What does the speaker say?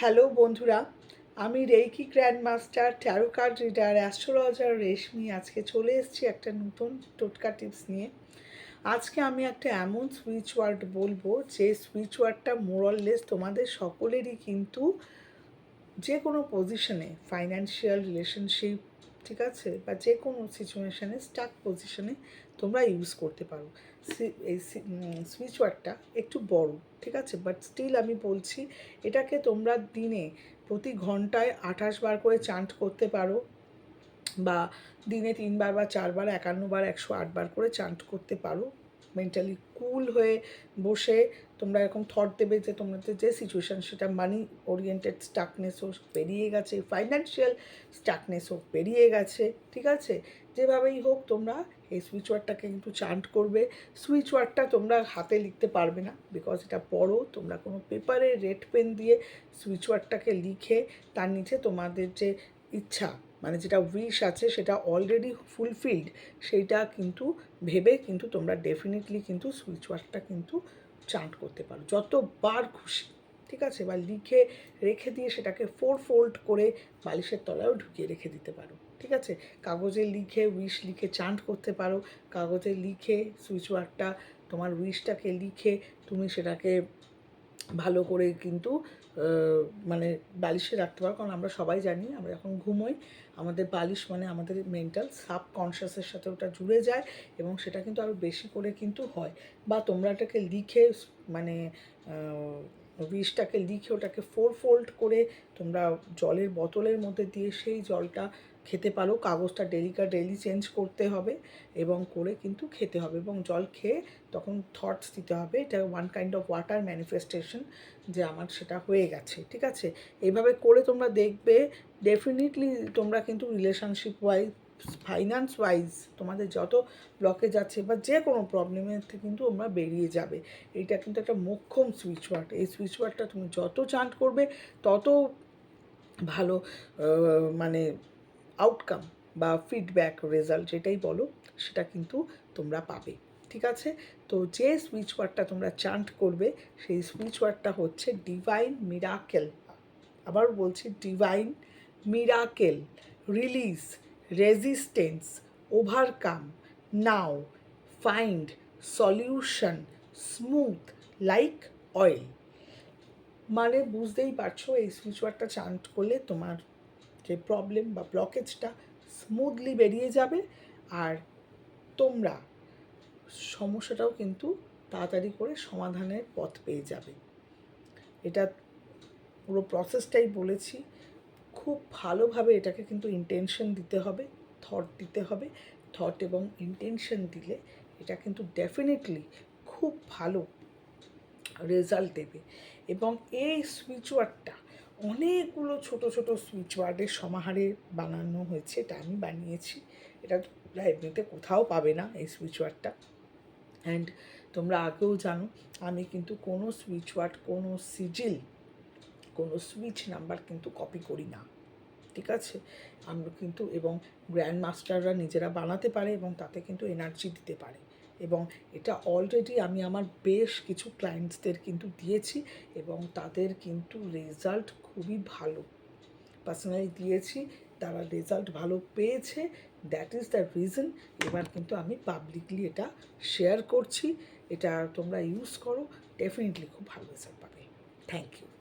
Hello বন্ধুরা, আমি reiki grand master tarot card reader astrologer Reshmi. আজকে চলে এসেছি একটা নতুন টোটকা টিপস নিয়ে। আজকে আমি একটা এমন সুইচ ওয়ার্ড বলব, যে সুইচ ওয়ার্ডটা মোরাললেস তোমাদের সকলেরই কিন্তু যে কোনো পজিশনে ফাইন্যান্সিয়াল রিলেশনশিপ ঠিক আছে? বা যে কোনো সিচুয়েশানে স্টাক পজিশনে তোমরা ইউজ করতে পারো। এই সুইচ ওয়ার্ডটা একটু বড়, ঠিক আছে? বাট স্টিল আমি বলছি, এটাকে তোমরা দিনে প্রতি ঘন্টায় আঠাশ বার করে চান্ট করতে পারো বা দিনে তিনবার বা চারবার, একান্নবার, একশো আটবার করে চান্ট করতে পারো। মেন্টালি কুল হয়ে বসে তোমরা এরকম থট দেবে যে তোমাদের যে সিচুয়েশান সেটা মানি ওরিয়েন্টেড স্টাকনেস হোক পেরিয়ে গেছে ফাইন্যান্সিয়াল স্টাকনেস হোক পেরিয়ে গেছে, ঠিক আছে? যেভাবেই হোক তোমরা এই সুইচ ওয়ার্ডটাকে কিন্তু চান্ট করবে। সুইচ ওয়ার্ডটা তোমরা হাতে লিখতে পারবে না বিকজ এটা পড়ো, তোমরা কোনো পেপারে রেড পেন দিয়ে সুইচ ওয়ার্ডটাকে লিখে তার নিচে তোমাদের যে ইচ্ছা মানে যেটা উইশ আছে সেটা অলরেডি ফুলফিলড সেইটা কিন্তু ভেবে কিন্তু তোমরা ডেফিনেটলি কিন্তু সুইচ ওয়ার্ডটা কিন্তু চান্ট করতে পারো। যতবার খুশি, ঠিক আছে? বা লিখে রেখে দিয়ে সেটাকে ফোর ফোল্ড করে বালিশের তলায়ও ঢুকিয়ে রেখে দিতে পারো, ঠিক আছে? কাগজে লিখে উইশ লিখে চান্ট করতে পারো। কাগজে লিখে সুইচ ওয়ার্ডটা তোমার উইশটাকে লিখে তুমি সেটাকে ভালো করে কিন্তু মানে বালিশে রাখতে পারো। কারণ আমরা সবাই জানি, আমরা যখন ঘুমোই, আমাদের বালিশ মানে আমাদের মেন্টাল সাবকনশিয়াসের সাথে ওটা জুড়ে যায় এবং সেটা কিন্তু আরও বেশি করে কিন্তু হয়। বা তোমরা এটাকে লিখে মানে বিষটাকে লিখে ওটাকে ফোর ফোল্ড করে তোমরা জলের বোতলের মধ্যে দিয়ে সেই জলটা খেতে পারো। কাগজটা ডেলিকা ডেলি চেঞ্জ করতে হবে এবং করে কিন্তু খেতে হবে এবং জল খেয়ে তখন থটস দিতে হবে। এটা one kind of water manifestation যে আমার সেটা হয়ে গেছে, ঠিক আছে? এইভাবে করে তোমরা দেখবে ডেফিনেটলি তোমরা কিন্তু রিলেশনশিপ ওয়াইজ ফাইন্যান্স ওয়াইজ তোমাদের যত ব্লকেজ আছে বা যে কোনো প্রবলেমের কিন্তু তোমরা বেরিয়ে যাবে। এইটা কিন্তু একটা মোক্ষম সুইচ ওয়ার্ড এই সুইচ ওয়ার্ডটা তুমি যত চান্ট করবে, তত ভালো মানে আউটকাম বা ফিডব্যাক রেজাল্ট যেটাই বলো, সেটা কিন্তু তোমরা পাবে, ঠিক আছে? তো যে সুইচ ওয়ার্ডটা তোমরা চান্ট করবে, সেই সুইচ ওয়ার্ডটা হচ্ছে ডিভাইন মিরাকেল আবার বলছি divine miracle release resistance overcome now find solution smooth like oil মানে বুঝতেই পারছ, এই সুইচ ওয়ার্ডটা চান্ট করলে তোমার যে প্রবলেম বা ব্লকেজটা স্মুথলি বেরিয়ে যাবে আর তোমরা সমস্যাটাও কিন্তু তাড়াতাড়ি করে সমাধানের পথ পেয়ে যাবে। এটা পুরো প্রসেসটাই বলেছি। খুব ভালোভাবে এটাকে কিন্তু ইন্টেনশন দিতে হবে থট দিতে হবে। থট এবং ইন্টেনশন দিলে এটা কিন্তু ডেফিনেটলি খুব ভালো রেজাল্ট দেবে। এবং এই সুইচ ওয়ার্ডটা অনেকগুলো ছোট ছোট সুইচ ওয়ার্ডের সমাহারে বানানো হয়েছে, এটা আমি বানিয়েছি। এটা এমনিতে কোথাও পাবে না এই সুইচ ওয়ার্ডটা অ্যান্ড তোমরা আগেও জানো, আমি কিন্তু কোনো সুইচ ওয়ার্ড কোনো সিজিল কোনো সুইচ নাম্বার কিন্তু কপি করি না। ঠিক আছে? আমরা কিন্তু এবং গ্র্যান্ড মাস্টাররা নিজেরা বানাতে পারে এবং তাতে কিন্তু এনার্জি দিতে পারে। এবং এটা অলরেডি আমি আমার বেশ কিছু ক্লায়েন্টসদের কিন্তু দিয়েছি এবং তাদের কিন্তু রেজাল্ট খুবই ভালো। পার্সোনালি দিয়েছি, তারা রেজাল্ট ভালো পেয়েছে দ্যাট ইজ দ্য রিজন এবার কিন্তু আমি পাবলিকলি এটা শেয়ার করছি। এটা তোমরা ইউজ করো ডেফিনেটলি খুব ভালো রেজাল্ট পাবে। Thank you